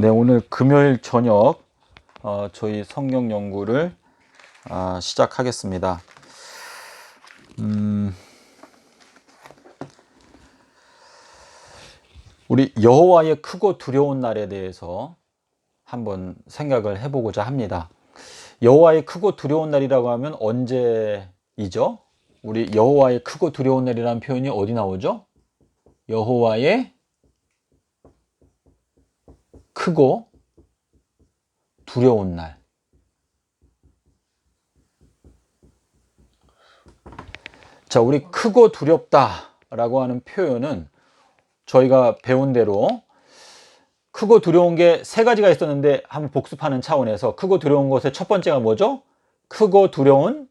네, 오늘 금요일 저녁 어, 저희 성경 연구를 아, 시작하겠습니다. 음, 우리 여호와의 크고 두려운 날에 대해서 한번 생각을 해보고자 합니다. 여호와의 크고 두려운 날이라고 하면 언제이죠? 우리 여호와의 크고 두려운 날이라는 표현이 어디 나오죠? 여호와의 크고 두려운 날. 자, 우리 크고 두렵다 라고 하는 표현은 저희가 배운 대로 크고 두려운 게 세 가지가 있었는데 한번 복습하는 차원에서 크고 두려운 것의 첫 번째가 뭐죠? 크고 두려운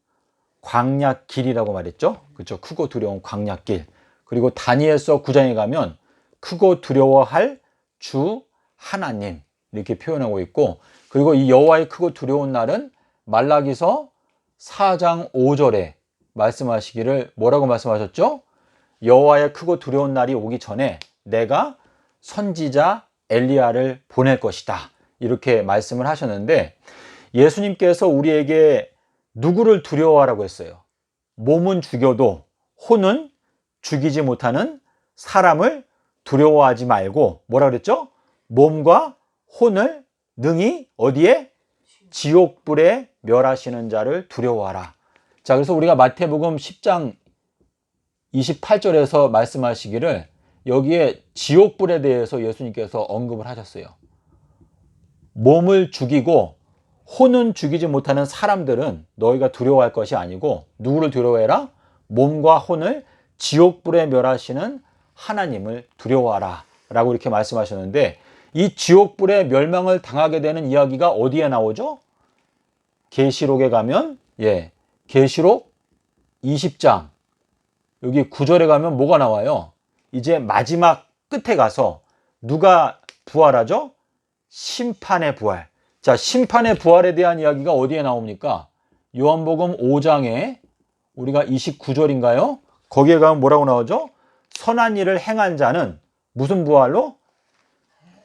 광약길이라고 말했죠. 그렇죠? 크고 두려운 광약길. 그리고 다니엘서 9장에 가면 크고 두려워할 주 하나님 이렇게 표현하고 있고 그리고 이 여호와의 크고 두려운 날은 말라기서 4장 5절에 말씀하시기를 뭐라고 말씀하셨죠? 여호와의 크고 두려운 날이 오기 전에 내가 선지자 엘리야를 보낼 것이다. 이렇게 말씀을 하셨는데 예수님께서 우리에게 누구를 두려워하라고 했어요? 몸은 죽여도 혼은 죽이지 못하는 사람을 두려워하지 말고 뭐라 그랬죠? 몸과 혼을 능히 어디에 지옥불에 멸하시는 자를 두려워하라. 자, 그래서 우리가 마태복음 10장 28절에서 말씀하시기를 여기에 지옥불에 대해서 예수님께서 언급을 하셨어요. 몸을 죽이고 혼은 죽이지 못하는 사람들은 너희가 두려워할 것이 아니고 누구를 두려워해라? 몸과 혼을 지옥불에 멸하시는 하나님을 두려워하라. 라고 이렇게 말씀하셨는데 이 지옥불에 멸망을 당하게 되는 이야기가 어디에 나오죠? 계시록에 가면 예. 계시록 20장 여기 9절에 가면 뭐가 나와요? 이제 마지막 끝에 가서 누가 부활하죠? 심판의 부활. 자, 심판의 부활에 대한 이야기가 어디에 나옵니까? 요한복음 5장에 우리가 29절인가요? 거기에 가면 뭐라고 나오죠? 선한 일을 행한 자는 무슨 부활로?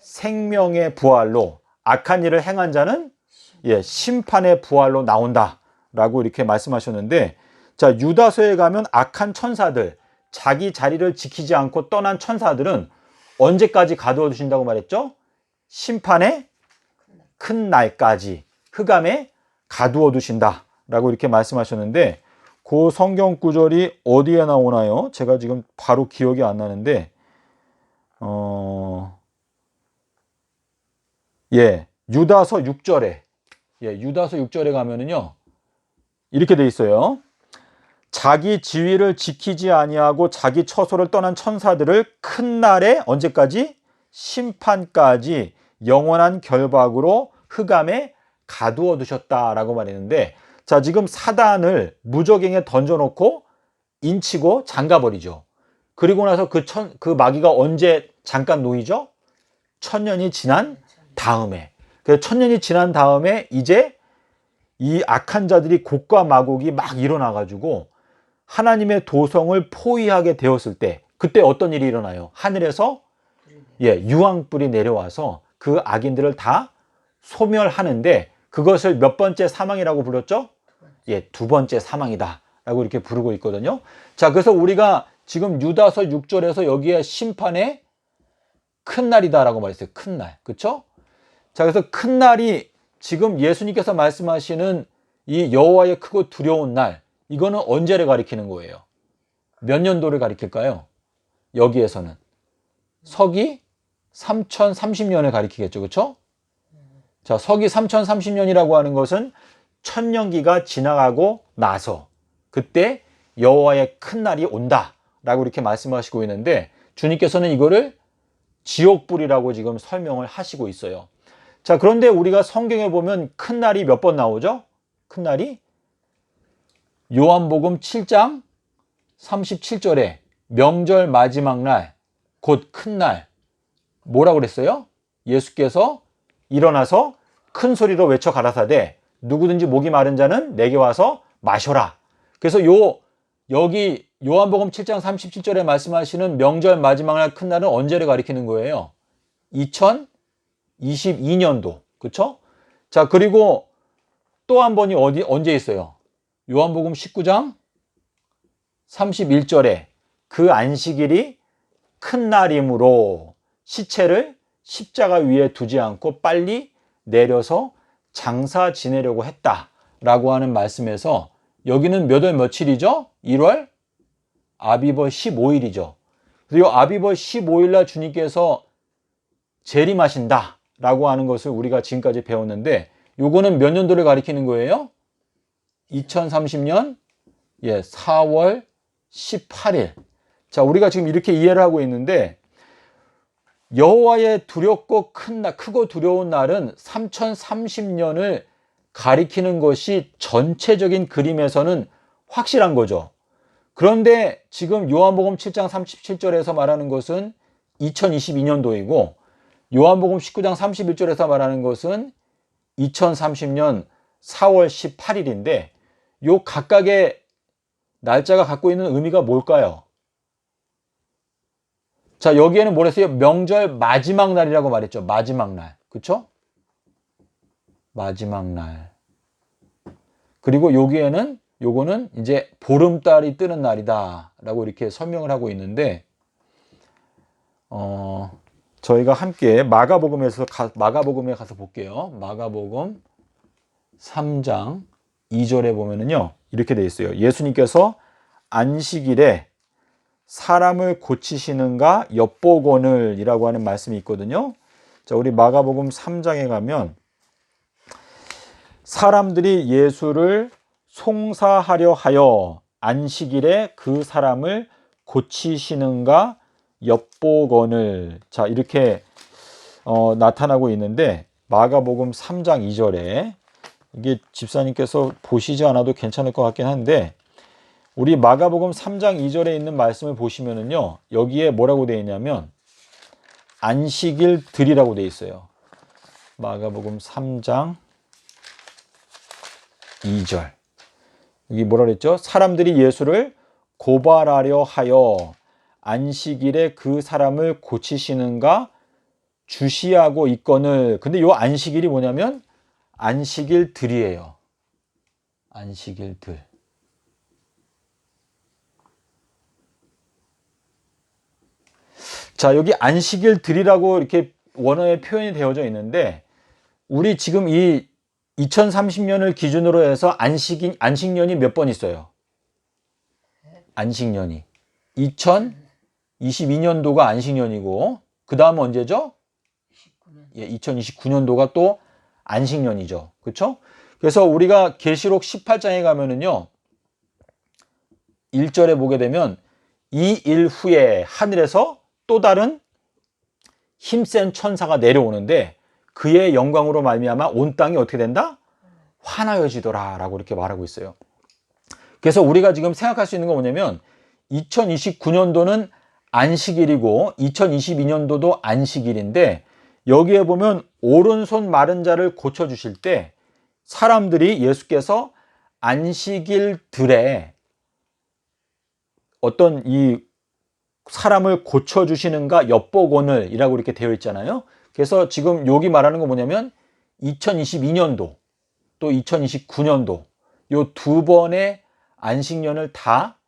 생명의 부활로 악한 일을 행한 자는 예, 심판의 부활로 나온다라고 이렇게 말씀하셨는데 자, 유다서에 가면 악한 천사들 자기 자리를 지키지 않고 떠난 천사들은 언제까지 가두어 두신다고 말했죠? 심판의 큰 날까지 흑암에 가두어 두신다라고 이렇게 말씀하셨는데 그 성경 구절이 어디에 나오나요? 제가 지금 바로 기억이 안 나는데 어 예, 유다서 6절에 예, 유다서 6절에 가면은요. 이렇게 돼 있어요. 자기 지위를 지키지 아니하고 자기 처소를 떠난 천사들을 큰 날에 언제까지 심판까지 영원한 결박으로 흑암에 가두어 두셨다라고 말했는데 자 지금 사단을 무적행에 던져 놓고 인치고 잠가 버리죠. 그리고 나서 그, 천, 그 마귀가 언제 잠깐 놓이죠? 천년이 지난 다음에. 그래서 천년이 지난 다음에 이제 이 악한 자들이 곡과 마곡이 막 일어나 가지고 하나님의 도성을 포위하게 되었을 때 그때 어떤 일이 일어나요? 하늘에서 예, 유황불이 내려와서 그 악인들을 다 소멸하는데 그것을 몇 번째 사망이라고 불렀죠? 예, 두 번째 사망이다. 라고 이렇게 부르고 있거든요. 자, 그래서 우리가 지금 유다서 6절에서 여기에 심판의 큰 날이다라고 말했어요. 큰 날. 그쵸? 자, 그래서 큰 날이 지금 예수님께서 말씀하시는 이 여호와의 크고 두려운 날, 이거는 언제를 가리키는 거예요? 몇 년도를 가리킬까요? 여기에서는. 서기 3030년을 가리키겠죠. 그쵸? 자, 서기 3030년이라고 하는 것은 천년기가 지나가고 나서 그때 여호와의 큰 날이 온다라고 이렇게 말씀하시고 있는데 주님께서는 이거를 지옥불이라고 지금 설명을 하시고 있어요. 자, 그런데 우리가 성경에 보면 큰 날이 몇 번 나오죠? 큰 날이 요한복음 7장 37절에 명절 마지막 날, 곧 큰 날. 뭐라고 그랬어요? 예수께서 일어나서 큰 소리로 외쳐 가라사대 누구든지 목이 마른 자는 내게 와서 마셔라. 그래서 요 여기 요한복음 7장 37절에 말씀하시는 명절 마지막 날 큰 날은 언제를 가리키는 거예요? 22년도. 그쵸? 자, 그리고 또 한 번이 어디, 언제 있어요? 요한복음 19장 31절에 그 안식일이 큰 날이므로 시체를 십자가 위에 두지 않고 빨리 내려서 장사 지내려고 했다 라고 하는 말씀에서 여기는 몇 월 며칠이죠? 1월 아비벌 15일이죠. 그리고 아비벌 15일 날 주님께서 재림하신다 라고 하는 것을 우리가 지금까지 배웠는데 요거는 몇 년도를 가리키는 거예요? 2030년 예, 4월 18일. 자, 우리가 지금 이렇게 이해를 하고 있는데 여호와의 두렵고 큰 날, 크고 두려운 날은 3030년을 가리키는 것이 전체적인 그림에서는 확실한 거죠. 그런데 지금 요한복음 7장 37절에서 말하는 것은 2022년도이고 요한복음 19장 31절에서 말하는 것은 2030년 4월 18일인데 요 각각의 날짜가 갖고 있는 의미가 뭘까요? 자, 여기에는 뭐랬어요? 명절 마지막 날이라고 말했죠. 마지막 날. 그쵸? 마지막 날. 그리고 여기에는 요거는 이제 보름달이 뜨는 날이다. 라고 이렇게 설명을 하고 있는데, 어, 저희가 함께 마가복음에서, 가, 마가복음에 가서 볼게요. 마가복음 3장 2절에 보면은요, 이렇게 돼 있어요. 예수님께서 안식일에 사람을 고치시는가 엿보거늘 이라고 하는 말씀이 있거든요. 자, 우리 마가복음 3장에 가면 사람들이 예수를 송사하려 하여 안식일에 그 사람을 고치시는가 엿보거늘 자 이렇게 어, 나타나고 있는데 마가복음 3장 2절에 이게 집사님께서 보시지 않아도 괜찮을 것 같긴 한데 우리 마가복음 3장 2절에 있는 말씀을 보시면은요 여기에 뭐라고 되어 있냐면 안식일 들이라고 되어 있어요. 마가복음 3장 2절. 여기 뭐라 그랬죠? 사람들이 예수를 고발하려 하여 안식일에 그 사람을 고치시는가 주시하고 있거늘 근데 요 안식일이 뭐냐면 안식일 들이에요 안식일 들 자, 여기 안식일 들이라고 이렇게 원어에 표현이 되어져 있는데, 우리 지금 이 2030년을 기준으로 해서 안식인, 안식년이 몇 번 있어요? 안식년이. 2022년도가 안식년이고, 그 다음 언제죠? 19년. 예, 2029년도가 또 안식년이죠. 그렇죠? 그래서 우리가 계시록 18장에 가면은요. 1절에 보게 되면 이 일 후에 하늘에서 또 다른 힘센 천사가 내려오는데 그의 영광으로 말미암아 온 땅이 어떻게 된다? 환하여지더라라고 이렇게 말하고 있어요. 그래서 우리가 지금 생각할 수 있는 건 뭐냐면 2029년도는 안식일이고 2022년도도 안식일인데 여기에 보면 오른손 마른 자를 고쳐 주실 때 사람들이 예수께서 안식일들에 어떤 이 사람을 고쳐 주시는가 엿보고늘이라고 이렇게 되어 있잖아요. 그래서 지금 여기 말하는 건 뭐냐면 2022년도 또 2029년도 요 두 번의 안식년을 다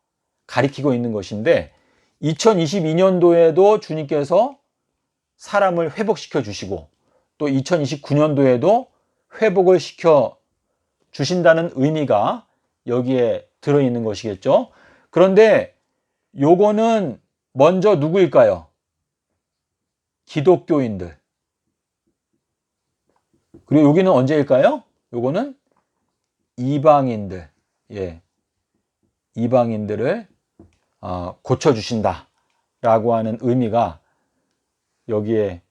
가리키고 있는 것인데 2022년도에도 주님께서 사람을 회복시켜 주시고 또 2029년도에도 회복을 시켜 주신다는 의미가 여기에 들어 있는 것이겠죠. 그런데 요거는 먼저 누구일까요? 기독교인들. 그리고 여기는 언제일까요? 요거는 이방인들. 예. 이방인들을 어, 고쳐주신다. 라고 하는 의미가 여기에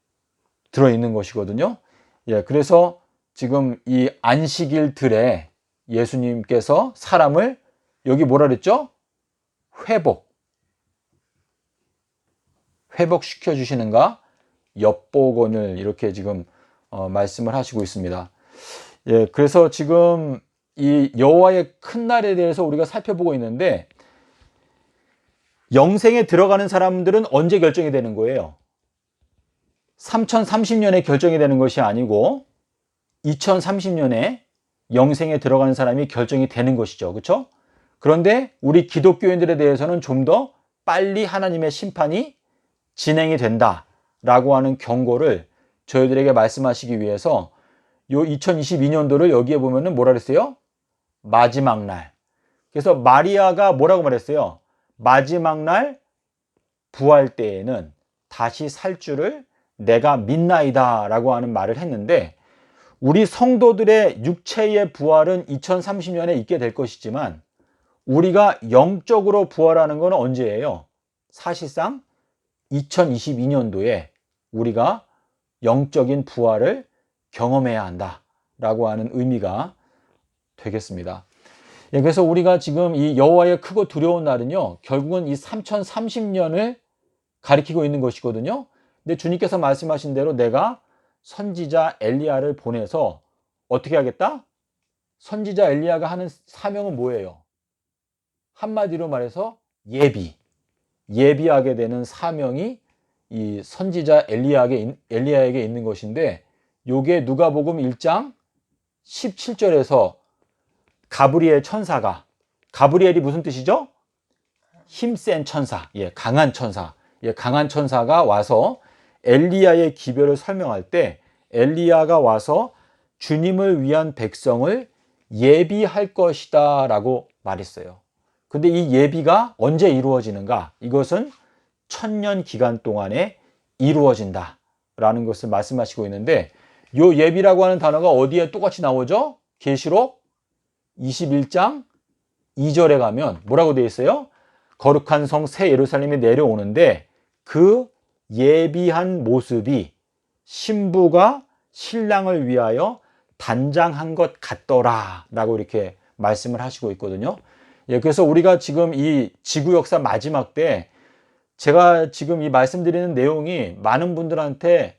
들어있는 것이거든요. 예. 그래서 지금 이 안식일들에 예수님께서 사람을 여기 뭐라 그랬죠? 회복. 회복시켜 주시는가 엿보건을 이렇게 지금 어, 말씀을 하시고 있습니다. 예, 그래서 지금 이 여호와의 큰 날에 대해서 우리가 살펴보고 있는데 영생에 들어가는 사람들은 언제 결정이 되는 거예요? 3030년에 결정이 되는 것이 아니고 2030년에 영생에 들어가는 사람이 결정이 되는 것이죠. 그렇죠? 그런데 우리 기독교인들에 대해서는 좀 더 빨리 하나님의 심판이 진행이 된다라고 하는 경고를 저희들에게 말씀하시기 위해서 요 2022년도를 여기에 보면은 뭐라 그랬어요? 마지막 날. 그래서 마리아가 뭐라고 말했어요? 마지막 날 부활 때에는 다시 살 줄을 내가 믿나이다 라고 하는 말을 했는데 우리 성도들의 육체의 부활은 2030년에 있게 될 것이지만 우리가 영적으로 부활하는 건 언제예요? 사실상 2022년도에 우리가 영적인 부활을 경험해야 한다 라고 하는 의미가 되겠습니다. 예, 그래서 우리가 지금 이 여호와의 크고 두려운 날은요, 결국은 이 3030년을 가리키고 있는 것이거든요. 근데 주님께서 말씀하신 대로 내가 선지자 엘리야를 보내서 어떻게 하겠다? 선지자 엘리야가 하는 사명은 뭐예요? 한마디로 말해서 예비. 예비하게 되는 사명이 이 선지자 엘리야에게, 엘리야에게 있는 것인데 요게 누가복음 1장 17절에서 가브리엘 천사가 가브리엘이 무슨 뜻이죠? 힘센 천사, 예, 강한 천사, 예, 강한 천사가 와서 엘리야의 기별을 설명할 때 엘리야가 와서 주님을 위한 백성을 예비할 것이다 라고 말했어요. 근데 이 예비가 언제 이루어지는가? 이것은 천년 기간 동안에 이루어진다 라는 것을 말씀하시고 있는데 요 예비라고 하는 단어가 어디에 똑같이 나오죠? 계시록 21장 2절에 가면 뭐라고 되어 있어요? 거룩한 성 새 예루살렘이 내려오는데 그 예비한 모습이 신부가 신랑을 위하여 단장한 것 같더라 라고 이렇게 말씀을 하시고 있거든요. 예, 그래서 우리가 지금 이 지구 역사 마지막 때 제가 지금 이 말씀드리는 내용이 많은 분들한테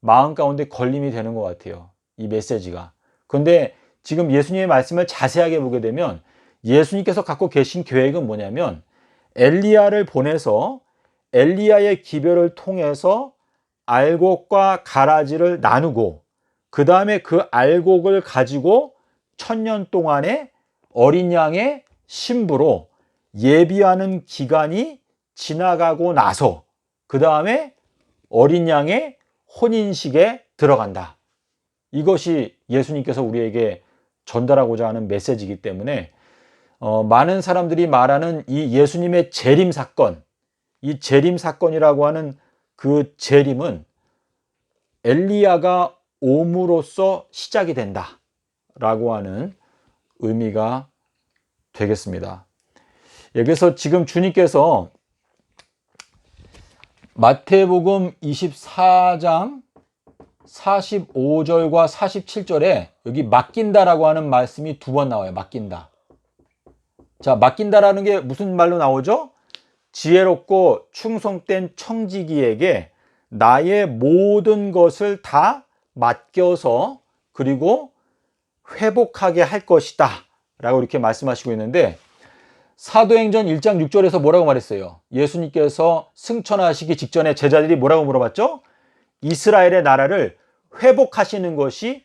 마음 가운데 걸림이 되는 것 같아요. 이 메시지가. 그런데 지금 예수님의 말씀을 자세하게 보게 되면 예수님께서 갖고 계신 계획은 뭐냐면 엘리야를 보내서 엘리야의 기별을 통해서 알곡과 가라지를 나누고 그 다음에 그 알곡을 가지고 천년 동안에 어린 양의 신부로 예비하는 기간이 지나가고 나서 그 다음에 어린 양의 혼인식에 들어간다. 이것이 예수님께서 우리에게 전달하고자 하는 메시지이기 때문에 어, 많은 사람들이 말하는 이 예수님의 재림 사건, 이 재림 사건이라고 하는 그 재림은 엘리야가 옴으로써 시작이 된다라고 하는 의미가 되겠습니다. 예, 그래서 지금 주님께서 마태복음 24장 45절과 47절에 여기 맡긴다라고 하는 말씀이 두 번 나와요. 맡긴다. 자, 맡긴다라는 게 무슨 말로 나오죠? 지혜롭고 충성된 청지기에게 나의 모든 것을 다 맡겨서 그리고 회복하게 할 것이다. 라고 이렇게 말씀하시고 있는데 사도행전 1장 6절에서 뭐라고 말했어요? 예수님께서 승천하시기 직전에 제자들이 뭐라고 물어봤죠? 이스라엘의 나라를 회복하시는 것이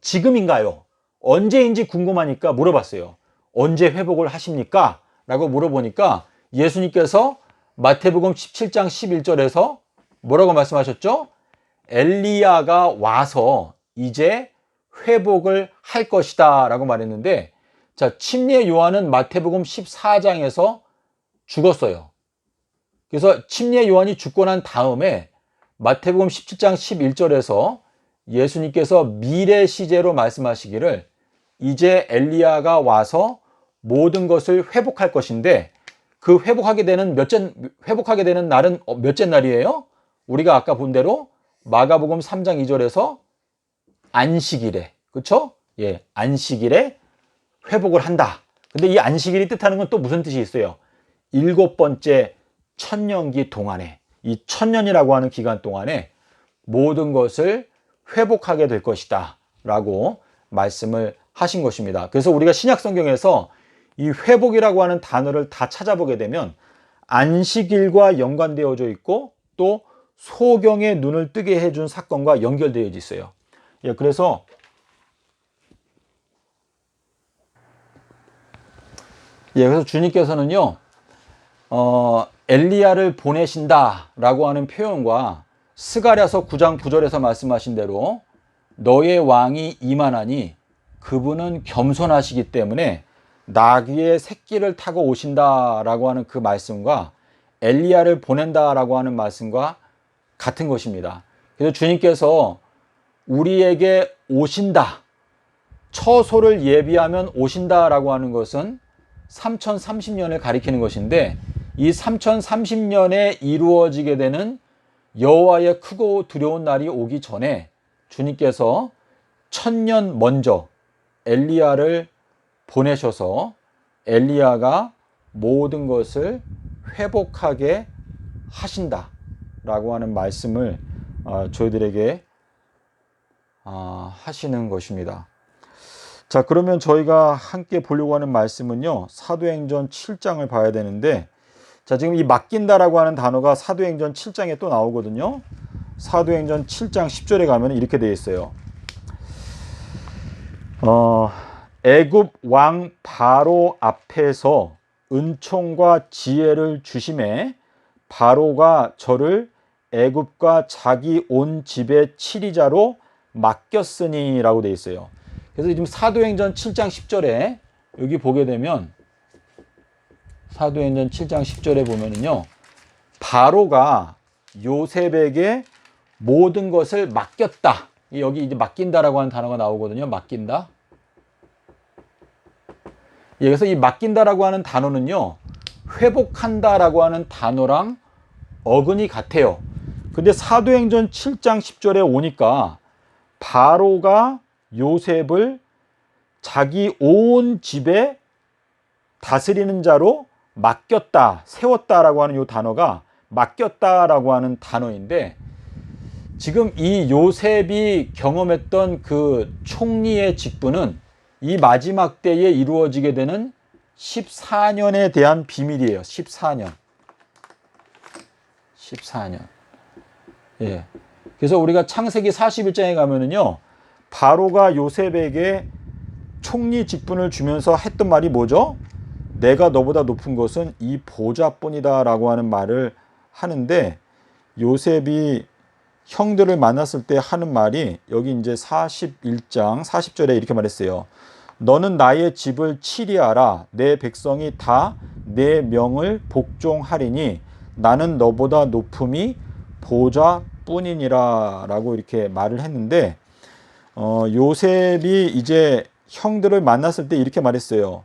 지금인가요? 언제인지 궁금하니까 물어봤어요. 언제 회복을 하십니까? 라고 물어보니까 예수님께서 마태복음 17장 11절에서 뭐라고 말씀하셨죠? 엘리야가 와서 이제 회복을 할 것이다 라고 말했는데 자, 침례 요한은 마태복음 14장에서 죽었어요. 그래서 침례 요한이 죽고 난 다음에 마태복음 17장 11절에서 예수님께서 미래 시제로 말씀하시기를 이제 엘리야가 와서 모든 것을 회복할 것인데 그 회복하게 되는 몇째 회복하게 되는 날은 어, 몇째 날이에요? 우리가 아까 본 대로 마가복음 3장 2절에서 안식일에 그렇죠? 예, 안식일에 회복을 한다. 근데 이 안식일이 뜻하는 건 또 무슨 뜻이 있어요? 일곱 번째 천년기 동안에 이 천년이라고 하는 기간 동안에 모든 것을 회복하게 될 것이다. 라고 말씀을 하신 것입니다. 그래서 우리가 신약 성경에서 이 회복이라고 하는 단어를 다 찾아보게 되면 안식일과 연관되어져 있고 또 소경의 눈을 뜨게 해준 사건과 연결되어 있어요. 예, 그래서 예, 그래서 주님께서는요, 어, 엘리야를 보내신다라고 하는 표현과 스가랴서 9장 9절에서 말씀하신 대로 너의 왕이 이만하니 그분은 겸손하시기 때문에 나귀의 새끼를 타고 오신다라고 하는 그 말씀과 엘리야를 보낸다라고 하는 말씀과 같은 것입니다. 그래서 주님께서 우리에게 오신다. 처소를 예비하면 오신다라고 하는 것은 3030년을 가리키는 것인데 이 3030년에 이루어지게 되는 여호와의 크고 두려운 날이 오기 전에 주님께서 천년 먼저 엘리야를 보내셔서 엘리야가 모든 것을 회복하게 하신다라고 하는 말씀을 어, 저희들에게 어, 하시는 것입니다. 자, 그러면 저희가 함께 보려고 하는 말씀은요. 사도행전 7장을 봐야 되는데 자, 지금 이 맡긴다라고 하는 단어가 사도행전 7장에 또 나오거든요. 사도행전 7장 10절에 가면 이렇게 되어 있어요. 어, 애굽 왕 바로 앞에서 은총과 지혜를 주심에 바로가 저를 애굽과 자기 온 집의 치리자로 맡겼으니라고 되어 있어요. 그래서 지금 사도행전 7장 10절에 여기 보게 되면 사도행전 7장 10절에 보면은요. 바로가 요셉에게 모든 것을 맡겼다. 여기 이제 맡긴다라고 하는 단어가 나오거든요. 맡긴다. 예, 그래서 이 맡긴다라고 하는 단어는요. 회복한다라고 하는 단어랑 어근이 같아요. 근데 사도행전 7장 10절에 오니까 바로가 요셉을 자기 온 집에 다스리는 자로 맡겼다, 세웠다라고 하는 이 단어가 맡겼다라고 하는 단어인데 지금 이 요셉이 경험했던 그 총리의 직분은 이 마지막 때에 이루어지게 되는 14년에 대한 비밀이에요. 14년. 14년. 예. 그래서 우리가 창세기 41장에 가면은요. 바로가 요셉에게 총리 직분을 주면서 했던 말이 뭐죠? 내가 너보다 높은 것은 이 보좌뿐이다 라고 하는 말을 하는데 요셉이 형들을 만났을 때 하는 말이 여기 이제 41장 40절에 이렇게 말했어요. 너는 나의 집을 치리하라 내 백성이 다 내 명을 복종하리니 나는 너보다 높음이 보좌뿐이니라 라고 이렇게 말을 했는데 어, 요셉이 이제 형들을 만났을 때 이렇게 말했어요.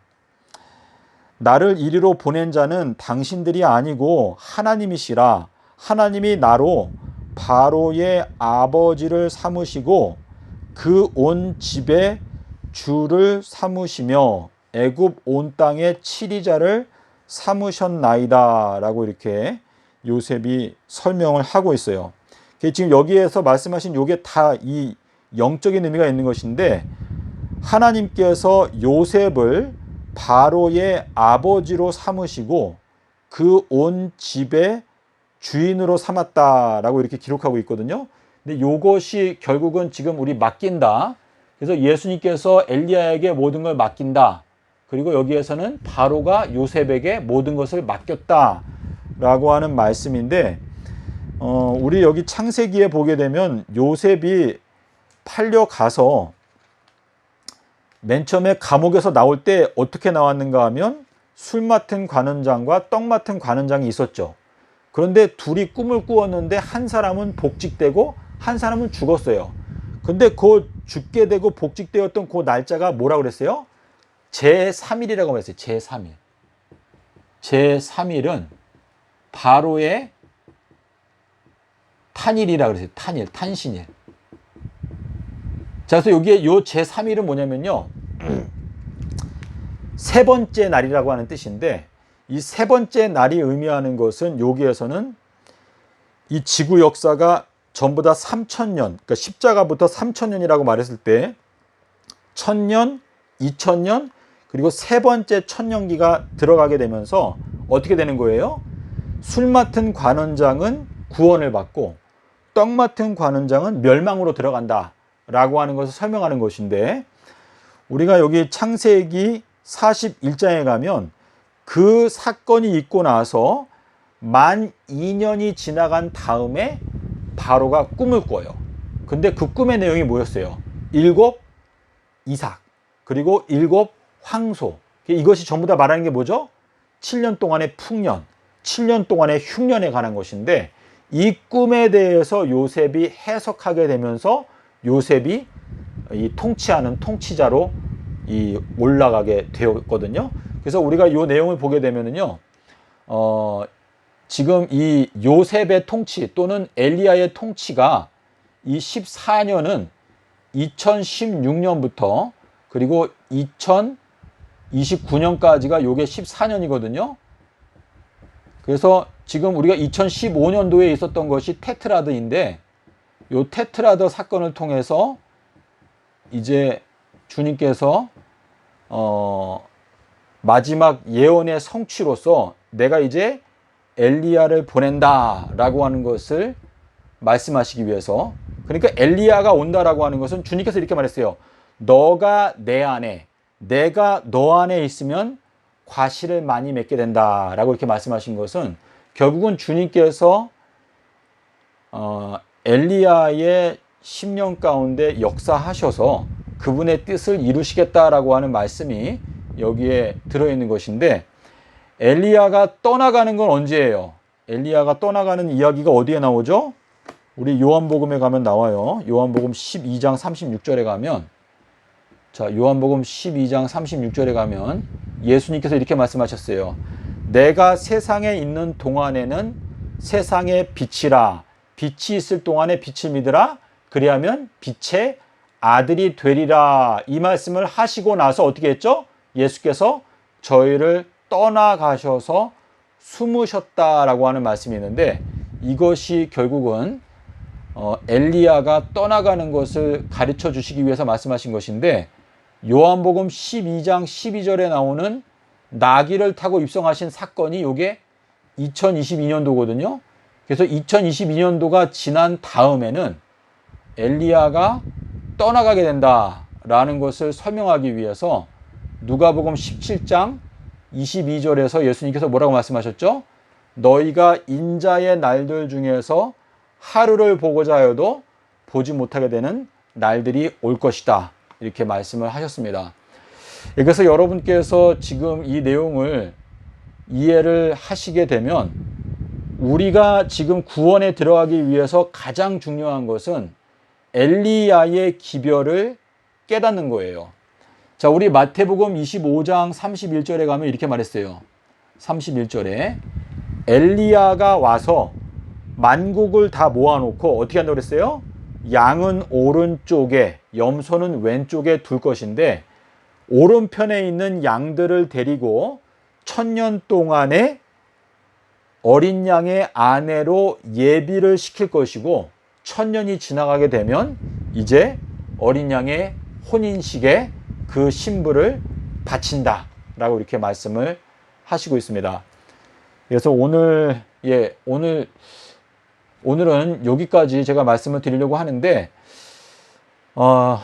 나를 이리로 보낸 자는 당신들이 아니고 하나님이시라. 하나님이 나로 바로의 아버지를 삼으시고 그 온 집에 주를 삼으시며 애굽 온 땅의 치리자를 삼으셨나이다라고 이렇게 요셉이 설명을 하고 있어요. 지금 여기에서 말씀하신 요게 다 이 영적인 의미가 있는 것인데 하나님께서 요셉을 바로의 아버지로 삼으시고 그 온 집의 주인으로 삼았다라고 이렇게 기록하고 있거든요. 근데 이것이 결국은 지금 우리 맡긴다. 그래서 예수님께서 엘리야에게 모든 걸 맡긴다. 그리고 여기에서는 바로가 요셉에게 모든 것을 맡겼다 라고 하는 말씀인데 어, 우리 여기 창세기에 보게 되면 요셉이 팔려 가서 맨 처음에 감옥에서 나올 때 어떻게 나왔는가 하면 술 맡은 관원장과 떡 맡은 관원장이 있었죠. 그런데 둘이 꿈을 꾸었는데 한 사람은 복직되고 한 사람은 죽었어요. 근데 그 죽게 되고 복직되었던 그 날짜가 뭐라 그랬어요? 제3일이라고 말했어요. 제3일. 제3일은 바로의 탄일이라 그랬어요. 탄일, 탄신일. 자, 그래서 여기에 요 제3일은 뭐냐면요. 세 번째 날이라고 하는 뜻인데 이 세 번째 날이 의미하는 것은 여기에서는 이 지구 역사가 전부 다 3천년, 그러니까 십자가부터 3천년이라고 말했을 때 천년, 2천년, 그리고 세 번째 천년기가 들어가게 되면서 어떻게 되는 거예요? 술 맡은 관원장은 구원을 받고 떡 맡은 관원장은 멸망으로 들어간다 라고 하는 것을 설명하는 것인데 우리가 여기 창세기 41장에 가면 그 사건이 있고 나서 만 2년이 지나간 다음에 바로가 꿈을 꿔요. 근데 그 꿈의 내용이 뭐였어요? 일곱 이삭, 그리고 일곱 황소. 이것이 전부 다 말하는 게 뭐죠? 7년 동안의 풍년, 7년 동안의 흉년에 관한 것인데 이 꿈에 대해서 요셉이 해석하게 되면서 요셉이 이 통치하는 통치자로 이 올라가게 되었거든요. 그래서 우리가 이 내용을 보게 되면은요, 어, 지금 이 요셉의 통치 또는 엘리야의 통치가 이 14년은 2016년부터 그리고 2029년까지가 요게 14년이거든요. 그래서 지금 우리가 2015년도에 있었던 것이 테트라드인데 요 테트라드 사건을 통해서 이제 주님께서 어 마지막 예언의 성취로서 내가 이제 엘리야를 보낸다라고 하는 것을 말씀하시기 위해서 그러니까 엘리야가 온다라고 하는 것은 주님께서 이렇게 말했어요. 너가 내 안에 내가 너 안에 있으면 과실을 많이 맺게 된다라고 이렇게 말씀하신 것은 결국은 주님께서 어, 엘리야의 10년 가운데 역사하셔서 그분의 뜻을 이루시겠다라고 하는 말씀이 여기에 들어있는 것인데 엘리야가 떠나가는 건 언제예요? 엘리야가 떠나가는 이야기가 어디에 나오죠? 우리 요한복음에 가면 나와요. 요한복음 12장 36절에 가면 자, 요한복음 12장 36절에 가면 예수님께서 이렇게 말씀하셨어요. 내가 세상에 있는 동안에는 세상의 빛이라 빛이 있을 동안에 빛을 믿으라 그리하면 빛의 아들이 되리라 이 말씀을 하시고 나서 어떻게 했죠? 예수께서 저희를 떠나가셔서 숨으셨다라고 하는 말씀이 있는데 이것이 결국은 어, 엘리야가 떠나가는 것을 가르쳐 주시기 위해서 말씀하신 것인데 요한복음 12장 12절에 나오는 나귀를 타고 입성하신 사건이 요게 2022년도거든요. 그래서 2022년도가 지난 다음에는 엘리야가 떠나가게 된다라는 것을 설명하기 위해서 누가복음 17장 22절에서 예수님께서 뭐라고 말씀하셨죠? 너희가 인자의 날들 중에서 하루를 보고자 하여도 보지 못하게 되는 날들이 올 것이다. 이렇게 말씀을 하셨습니다. 그래서 여러분께서 지금 이 내용을 이해를 하시게 되면 우리가 지금 구원에 들어가기 위해서 가장 중요한 것은 엘리야의 기별을 깨닫는 거예요. 자, 우리 마태복음 25장 31절에 가면 이렇게 말했어요. 31절에 엘리야가 와서 만국을 다 모아놓고 어떻게 한다고 그랬어요? 양은 오른쪽에, 염소는 왼쪽에 둘 것인데 오른편에 있는 양들을 데리고 천년 동안에 어린 양의 아내로 예비를 시킬 것이고 천년이 지나가게 되면 이제 어린 양의 혼인식에 그 신부를 바친다 라고 이렇게 말씀을 하시고 있습니다. 그래서 오늘 예 오늘 오늘은 여기까지 제가 말씀을 드리려고 하는데 어,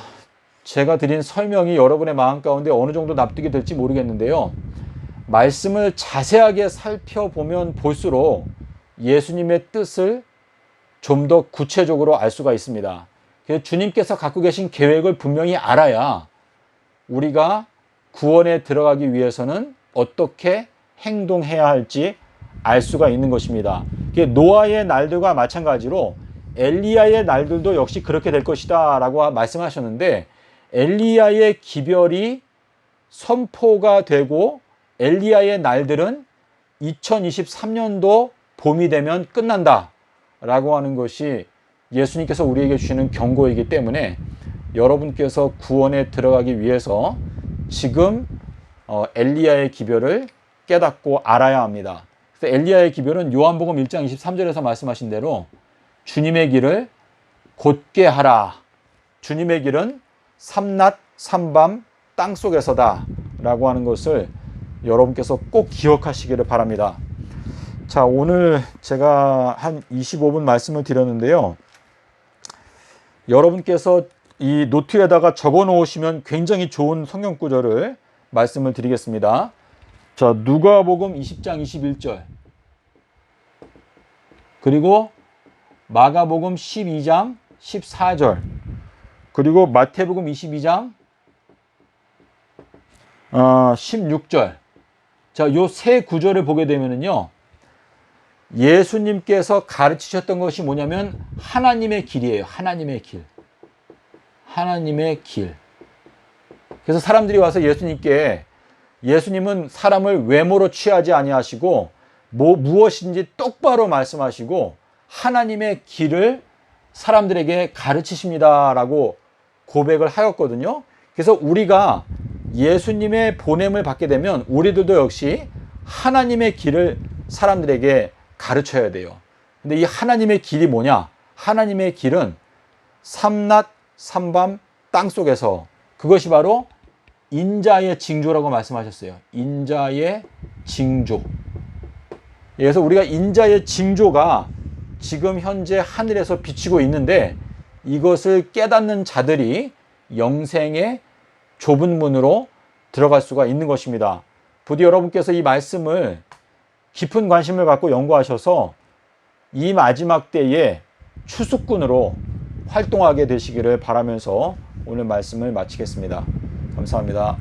제가 드린 설명이 여러분의 마음 가운데 어느 정도 납득이 될지 모르겠는데요. 말씀을 자세하게 살펴보면 볼수록 예수님의 뜻을 좀 더 구체적으로 알 수가 있습니다. 주님께서 갖고 계신 계획을 분명히 알아야 우리가 구원에 들어가기 위해서는 어떻게 행동해야 할지 알 수가 있는 것입니다. 노아의 날들과 마찬가지로 엘리야의 날들도 역시 그렇게 될 것이다 라고 말씀하셨는데 엘리야의 기별이 선포가 되고 엘리야의 날들은 2023년도 봄이 되면 끝난다 라고 하는 것이 예수님께서 우리에게 주시는 경고이기 때문에 여러분께서 구원에 들어가기 위해서 지금 어, 엘리야의 기별을 깨닫고 알아야 합니다. 그래서 엘리야의 기별은 요한복음 1장 23절에서 말씀하신 대로 주님의 길을 곧게 하라. 주님의 길은 삼낮 삼밤 땅 속에서다. 라고 하는 것을 여러분께서 꼭 기억하시기를 바랍니다. 자, 오늘 제가 한 25분 말씀을 드렸는데요. 여러분께서 이 노트에다가 적어 놓으시면 굉장히 좋은 성경 구절을 말씀을 드리겠습니다. 자, 누가복음 20장 21절. 그리고 마가복음 12장 14절. 그리고 마태복음 22장 어, 16절. 자, 요 세 구절을 보게 되면은요. 예수님께서 가르치셨던 것이 뭐냐면 하나님의 길이에요. 하나님의 길. 하나님의 길. 그래서 사람들이 와서 예수님께 예수님은 사람을 외모로 취하지 아니하시고 뭐 무엇인지 똑바로 말씀하시고 하나님의 길을 사람들에게 가르치십니다라고 고백을 하였거든요. 그래서 우리가 예수님의 보냄을 받게 되면 우리들도 역시 하나님의 길을 사람들에게 가르쳐야 돼요. 근데 이 하나님의 길이 뭐냐? 하나님의 길은 삼낮 삼밤 땅 속에서 그것이 바로 인자의 징조라고 말씀하셨어요. 인자의 징조. 그래서 우리가 인자의 징조가 지금 현재 하늘에서 비치고 있는데 이것을 깨닫는 자들이 영생의 좁은 문으로 들어갈 수가 있는 것입니다. 부디 여러분께서 이 말씀을 깊은 관심을 갖고 연구하셔서 이 마지막 때에 추수꾼으로 활동하게 되시기를 바라면서 오늘 말씀을 마치겠습니다. 감사합니다.